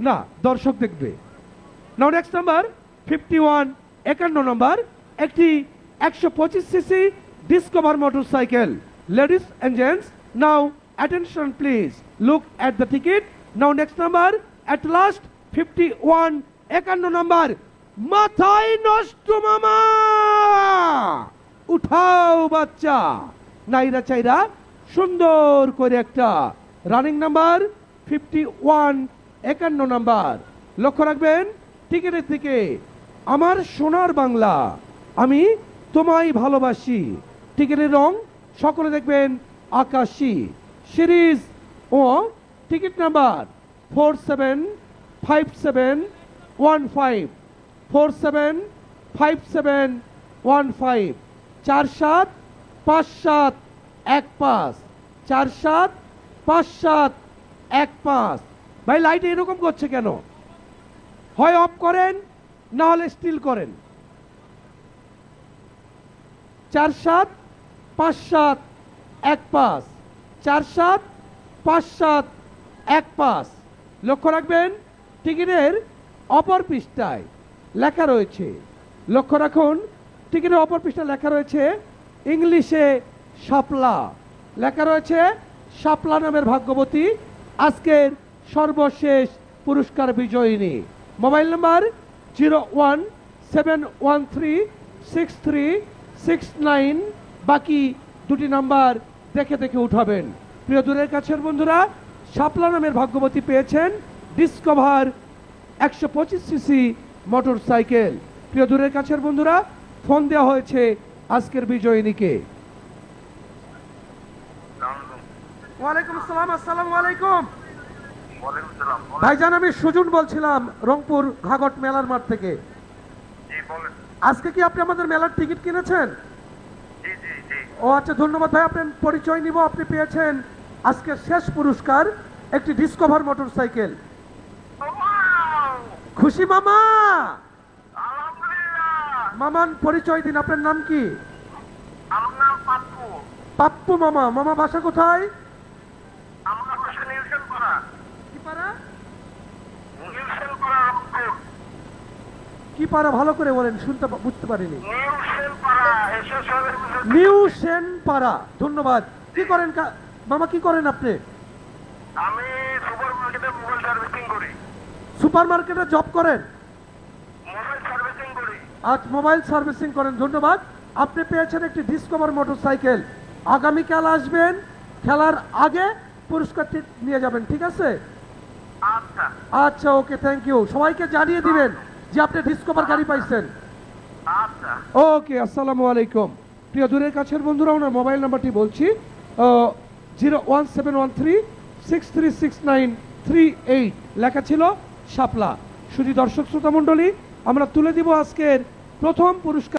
না, দর্শক দেখবে। Now next number fifty one একান্ন নম্বর একটি একশো পঁচিশ CC Discover motorcycle ladies and gents now attention please look at the ticket now next number at last fifty one একান্ন নম্বর মাথায় নষ্ট মামা! উঠাও বাচ্চা! নাইরা চাইরা সুন্দর করে একটা রানিং নাম্বার ফিফটি ওয়ান একান্ন নাম্বার। লক্ষ্য রাখবেন টিকিটের থেকে আমার সোনার বাংলা, আমি তোমায় ভালোবাসি। টিকিটের রং সকলে দেখবেন আকাশি। সিরিজ ও ticket number four seven five seven one five. Four seven five seven one five. চার সাত পাঁচ সাত এক পাঁচ। চার সাত পাঁচ সাত এক পাঁচ। ভাই, লাইট এরকম করছে কেন? হয় অফ করেন, না হলে স্টিল করেন। চার সাত, পাঁচ সাত, এক পাঁচ। চার সাত, পাঁচ সাত, এক পাঁচ। লক্ষ্য রাখবেন, টিকিটের অপর পৃষ্ঠায় লেখা রয়েছে। লক্ষ্য রাখুন, টিকিটের অপর পৃষ্ঠায় লেখা রয়েছে ইংলিশে শাপলা। লেখা রয়েছে শাপলা নামের ভাগ্যবতী আজকের সর্বশেষ পুরস্কার বিজয়িনী। Mobile number zero one seven one three six three six nine. বাকি দুটি নাম্বার দেখে দেখে উঠাবেন। প্রিয় দূরের কাছের বন্ধুরা, শাপলা নামের ভাগ্যবতী পেয়েছেন ডিসকভার একশো পঁচিশ সিসি মোটর সাইকেল প্রিয় দূরের কাছের বন্ধুরা, ফোন দেওয়া হয়েছে আজকের বিজয়িনীকে। ওয়ালাইকুম আসসালাম আসসালামু আলাইকুম। ভাইজান আমি সুজন বলছিলাম রংপুর ঘাগট মেলার মাঠ থেকে। আজকে কি আপনি আমাদের মেলার টিকিট কিনেছেন? ও আচ্ছা ধন্যবাদ ভাই আপনার পরিচয় নিব। আপনি পেয়েছেন আজকের শেষ পুরস্কার একটি ডিসকভার মোটর সাইকেল খুশি মামা! মামান পরিচয় দিন আপনার নাম কি? পাপ্পু মামা। মামা বাসা কোথায় আমার বাসা নিউশন পাড়া কি পাড়া নিউশন পাড়া রংপুর কি পাড়া ভালো করে বলেন শুনতে বুঝতে পারিনি। নিউ সেন পাড়া ধন্যবাদ। কি করেন মামা কি করেন আপনি? আমি সুপার মার্কেটে মোবাইল সার্ভিসিং করি। সুপার মার্কেটে জব করেন? মোবাইল সার্ভিসিং করি। আজ মোবাইল সার্ভিসিং করেন ধন্যবাদ। আপনি পেয়েছেন একটি ডিসকভার মোটরসাইকেল। আগামীকাল আসবেন খেলার আগে পুরস্কারটি নিয়ে যাবেন ঠিক আছে? আচ্ছা। আচ্ছা ওকে থ্যাংক ইউ সবাইকে জানিয়ে দিবেন। যে আপনি ডিসকভার গাড়ি পাইছেন। আচ্ছা। ওকে আসসালামু আলাইকুম। প্রিয় দূরের কাছের বন্ধুরা ওনার মোবাইল নাম্বারটি বলছি zero one seven one three six three six nine three eight. লেখা ছিল শাপলা। শুধু দর্শক শ্রোতা মণ্ডলী আমরা তুলে দিব আজকের প্রথম পুরস্কার।